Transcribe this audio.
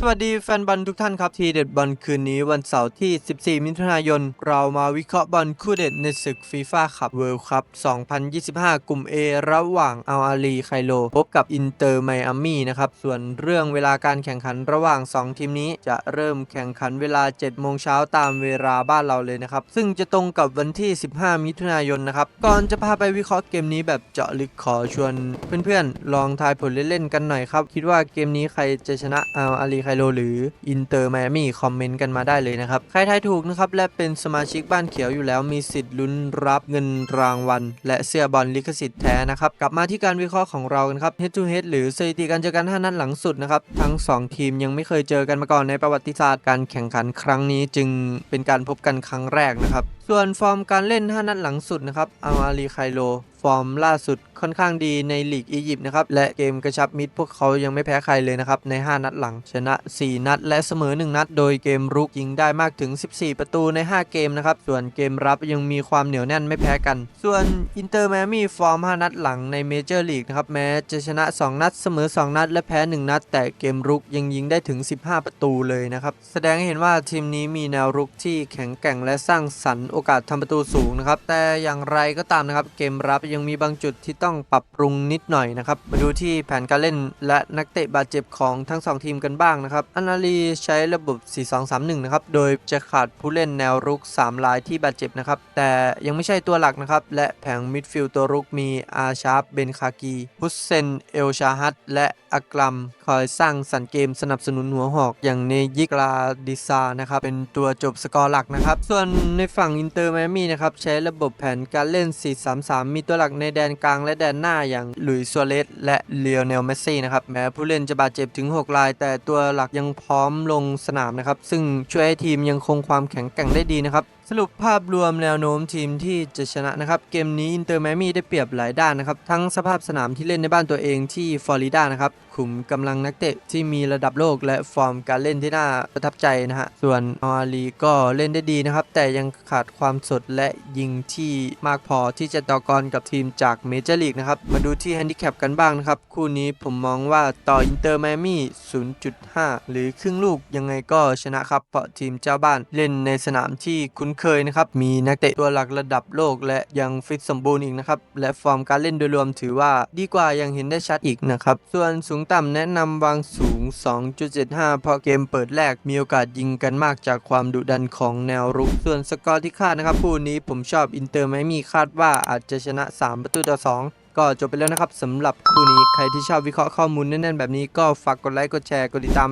สวัสดีแฟนบอลทุกท่านครับ ทีเด็ดบอลคืนนี้วันเสาร์ที่ 14 มิถุนายน เรามาวิเคราะห์บอลคู่เด็ดในศึกฟีฟ่าคัพเวิลด์คัพ 2025 กลุ่ม A ระหว่างอัลอาลีไคโล พบกับอินเตอร์ไมอามี่นะครับ ส่วนเรื่องเวลาการแข่งขันระหว่าง 2 ทีมนี้จะเริ่มแข่งขันเวลา 7 โมงเช้าตามเวลาบ้านเราเลยนะครับ ซึ่งจะตรงกับวันที่ 15 มิถุนายนนะครับ ก่อนจะพาไปวิเคราะห์เกมนี้แบบเจาะลึกขอชวน เพื่อนๆลองทายผลเล่นๆกันหน่อยครับคิดว่าเกมนี้ใครจะชนะอัลอาลีคโลหรืออินเตอร์ไมอามี่คอมเมนต์กันมาได้เลยนะครับ ใครทายถูกนะครับและเป็นสมาชิกบ้านเขียวอยู่แล้วมีสิทธิ์ลุ้นรับเงินรางวัล และเสื้อบอลลิขสิทธิ์แท้นะครับ กลับมาที่การวิเคราะห์ของเรากันครับ head to head หรือสถิติการเจอกัน 5 นัดหลังสุดนะครับ ทั้ง 2 ทีมยังไม่เคยเจอกันมาก่อนในประวัติศาสตร์การแข่งขันครั้งนี้จึงเป็นการพบกันครั้งแรกนะครับส่วนฟอร์มการเล่น 5 นัดหลังสุดนะครับอัลอาลีไคโลฟอร์มล่าสุดค่อนข้างดีในลีกอียิปต์นะครับ และเกมกระชับมิตรพวกเขายังไม่แพ้ใครเลยนะครับ ใน 5 นัดหลัง ชนะ 4 นัด และเสมอ 1 นัด โดยเกมรุกยิงได้มากถึง 14 ประตูใน 5 เกมนะครับ ส่วนเกมรับยังมีความเหนียวแน่นไม่แพ้กัน ส่วนอินเตอร์แมมี่ฟอร์ม 5 นัดหลังในเมเจอร์ลีกนะครับแม้จะชนะ 2 นัดเสมอ 2 นัด และแพ้ 1 นัด แต่เกมรุกยังยิงได้ถึง 15 ประตูเลยนะครับแสดงให้เห็นว่าทีมนี้มีแนวรุกที่แข็งแกร่งและสร้างสรรค์โอกาสทำประตูสูงนะครับแต่อย่างไรก็ตามนะครับเกมรับยังมีบางจุดที่ต้องปรับปรุงนิดหน่อยนะครับ มาดูที่แผนการเล่นและนักเตะบาดเจ็บของทั้ง 2 ทีมกันบ้างนะครับอานาลีใช้ระบบ 4-2-3-1 นะครับ โดยจะขาดผู้เล่นแนวรุก 3 รายที่บาดเจ็บนะครับ แต่ยังไม่ใช่ตัวหลักนะครับ และแผงมิดฟิลด์ตัวรุกมีอาชาร์ปเบนคากีฮุสเซนเอลชาฮัตและอักลัมคอยสร้างสรรค์เกมสนับสนุนหัวหอกอย่างเนยิกลาดิซานะครับเป็นตัวจบสกอร์หลักนะครับส่วนในฝั่งอินเตอร์ไมอามี่นะครับใช้ระบบแผนการเล่น 4-3-3 มีตัวหลักในแดนกลางและแดนหน้าอย่างหลุยส์ซัวเรสและเลโอเนลเมสซี่นะครับแม้ผู้เล่นจะบาดเจ็บถึง 6 ราย แต่ตัวหลักยังพร้อมลงสนามนะครับ ซึ่งช่วยให้ทีมยังคงความแข็งแกร่งได้ดีนะครับ สรุปภาพรวมแนวโน้มทีมที่จะชนะนะครับ เกมนี้อินเตอร์แมมี่ได้เปรียบหลายด้านนะครับ ทั้งสภาพสนามที่เล่นในบ้านตัวเองที่ฟลอริดานะครับขุมกำลังนักเตะที่มีระดับโลกและฟอร์มการเล่นที่น่าประทับใจนะฮะ ส่วนอาลีก็เล่นได้ดีนะครับ แต่ยังขาดความสดและยิงที่มากพอที่จะต่อกรกับทีมจากเมเจอร์ลีกนะครับ มาดูที่แฮนดิแคปกันบ้างนะครับ คู่นี้ผมมองว่าต่ออินเตอร์แมมี่ 0.5 หรือครึ่งลูกยังไงก็ชนะครับ เพราะทีมเจ้าบ้านเล่นในสนามที่คุ้นเคยนะครับ มีนักเตะตัวหลักระดับโลก และยังฟิตสมบูรณ์อีกนะครับ และฟอร์มการเล่นโดยรวมถือว่าดีกว่ายังเห็นได้ชัดอีกนะครับ ส่วนสูงต่ำแนะนำวางสูง 2.75 เพราะเกมเปิดแรกมีโอกาสยิงกันมากจากความดุดันของแนวรุก ส่วนสกอร์ที่คาดนะครับคู่นี้ผมชอบอินเตอร์ไมมีคาดว่าอาจจะชนะ 3 ประตูต่อ 2ก็จบไปแล้วนะครับสำหรับคู่นี้ใครที่ชอบวิเคราะห์ข้อมูลแน่นๆแบบนี้ก็ฝากกดไลค์กดแชร์กดติดตาม